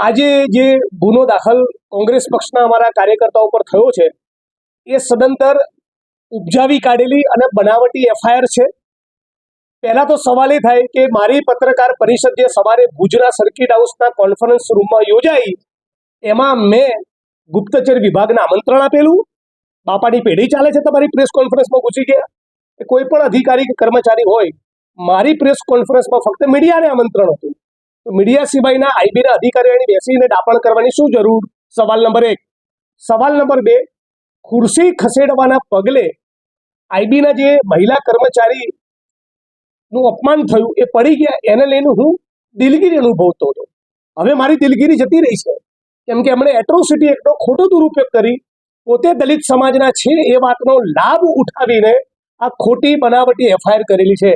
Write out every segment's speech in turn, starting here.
આજે જે ગુનો દાખલ કોંગ્રેસ પક્ષના અમારા કાર્યકર્તાઓ પર થયો છે, એ સદંતર ઉપજાવી કાઢેલી અને બનાવટી એફઆઈઆર છે. પહેલા તો સવાલ એ થાય કે મારી પત્રકાર પરિષદ જે સવારે ભુજના સર્કિટ હાઉસના કોન્ફરન્સ રૂમમાં યોજાઈ, એમાં મેં ગુપ્તચર વિભાગને આમંત્રણ આપેલું. બાપાની પેઢી ચાલે છે તમારી પ્રેસ કોન્ફરન્સમાં ઘૂસી ગયા. કોઈ પણ અધિકારી કે કર્મચારી હોય મારી પ્રેસ કોન્ફરન્સમાં ફક્ત મીડિયાને આમંત્રણ હતું. તો મીડિયા સિવાયના આઈબીના અધિકારીઓની બેસીને દાપણ કરવાની શું જરૂર? સવાલ નંબર એક. સવાલ નંબર બે. ખુરશી ખસેડવાના પગલે આઈબીના જે મહિલા કર્મચારી નું અપમાન થયું એ પડી ગયા. એને લઈને હું દિલગીરી અનુભવતો હતો. હવે મારી દિલગીરી જતી રહી છે. કેમ કે એમણે એટ્રોસિટી એક્ટનો ખોટો દુરુપયોગ કરી. પોતે દલિત સમાજના છે એ વાતનો લાભ ઉઠાવીને આ ખોટી બનાવટી એફઆઈઆર કરેલી છે.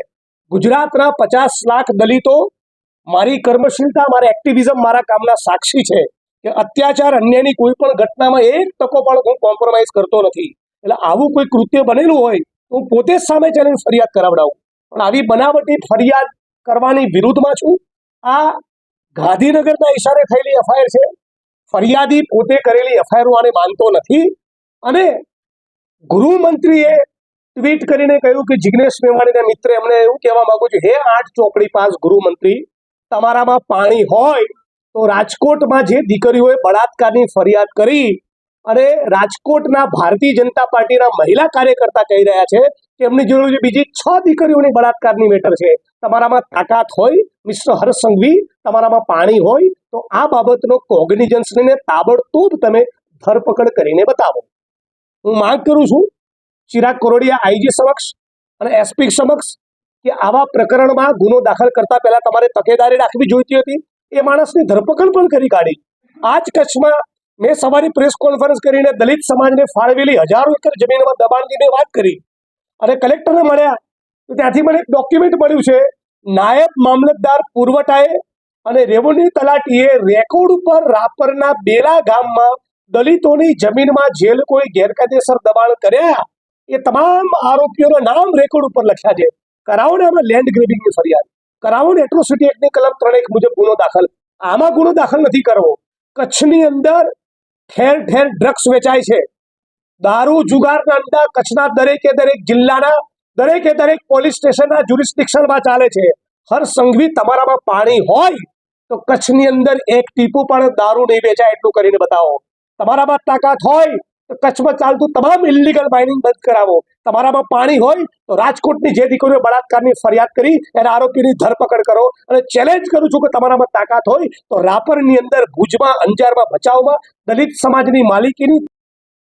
ગુજરાતના પચાસ લાખ દલિતો મારી કર્મશીલતા, મારા એક્ટિવિઝમ મારા કામના સાક્ષી છે કે અત્યાચાર અન્યની કોઈ પણ ઘટનામાં એક તકો પણ હું કોમ્પ્રોમાઇઝ કરતો નથી. એટલે આવું કોઈ કૃત્ય બનેલું હોય તો હું પોતે જ સામે ચેલેન્જ ફરિયાદ કરાવડાવું. પણ આવી બનાવટી ફરિયાદ કરવાની વિરુદ્ધમાં છું. આ ગાંધીનગરના ઈશારે થયેલી એફઆઈઆર છે. ફરિયાદી પોતે કરેલી એફઆઈઆર આને માનતો નથી. અને ગૃહમંત્રીએ ટ્વીટ કરીને કહ્યું કે જિગ્નેશ મેવાણીના મિત્ર એમને એવું કહેવા માંગુ છું, હે આઠ ચોપડી પાસ ગૃહમંત્રી, તમારામાં પાણી હોય તો રાજકોટમાં જે દીકરીઓએ બળાત્કારની ફરિયાદ કરી અને રાજકોટના ભારતીય જનતા પાર્ટીના મહિલા કાર્યકર્તા કહી રહ્યા છે કે એમની છે બીજી છ દીકરીઓની બળાત્કારની મેટર છે. તમારામાં તાકાત હોય, મિસ્ટર હર્ષ સંઘવી, તમારામાં પાણી હોય, તો આ બાબતનો કોગ્નિજન્સ લઈને તાબડતોબ તમે ધરપકડ કરીને બતાવો. હું માંગ કરું છું ચિરાગ કોરોડિયા, આઈજી સમક્ષ અને એસપી સમક્ષ કે આવા પ્રકરણમાં ગુનો દાખલ કરતા પહેલા તમારે તકેદારી રાખવી જોઈતી હતી? એ માણસની ધરપકડ પણ કરી કાઢી. આ જ કચ્છમાં મેં સવારે પ્રેસ કોન્ફરન્સ કરીને દલિત સમાજને ફાળવેલી હજારો એકર જમીનમાં દબાણની વાત કરી. અને કલેક્ટરને મળ્યા. ત્યાંથી મને એક ડોક્યુમેન્ટ મળ્યું છે. નાયબ મામલતદાર પુરવઠાએ અને રેવન્યુ તલાટીએ રેકોર્ડ ઉપર રાપરના બેલા ગામમાં દલિતોની જમીનમાં જે લોકોએ ગેરકાયદેસર દબાણ કર્યા. એ તમામ આરોપીઓના નામ રેકોર્ડ ઉપર લખ્યા છે. કરાવો ને આમાં લેન્ડ ગ્રેબિંગની ફરિયાદ. કરાવો ને એટ્રોસિટી એક્ટની કલમ ત્રણ એક મુજબ ગુનો દાખલ. આમાં ગુનો દાખલ નથી કરવો. કચ્છની અંદર ઠેર ઠેર ડ્રગ્સ વેચાય છે. દારૂ, જુગારના અંદર કચ્છના દરેકે દરેક જિલ્લાના, દરેકે દરેક પોલીસ સ્ટેશનના જ્યુરિસ્ડિક્શનમાં ચાલે છે. હર સંઘવી તમારામાં પાણી હોય તો કચ્છની અંદર એક ટીપું પણ દારૂ નહીં વેચાય એટલું કરીને બતાવો. તમારામાં તાકાત હોય કચ્છમાં ચાલતું તમામ ઇલીગલ માઇનિંગ બંધ કરાવો. તમારામાં પાણી હોય તો રાજકોટની જે દીકરીઓ બળાત્કારની ફરિયાદ કરી, એના આરોપીની ધરપકડ કરો. અને ચેલેન્જ કરું છું કે તમારામાં તાકાત હોય તો રાપરની અંદર ભુજમાં, અંજારમાં, ભચાઉમાં દલિત સમાજની માલિકીની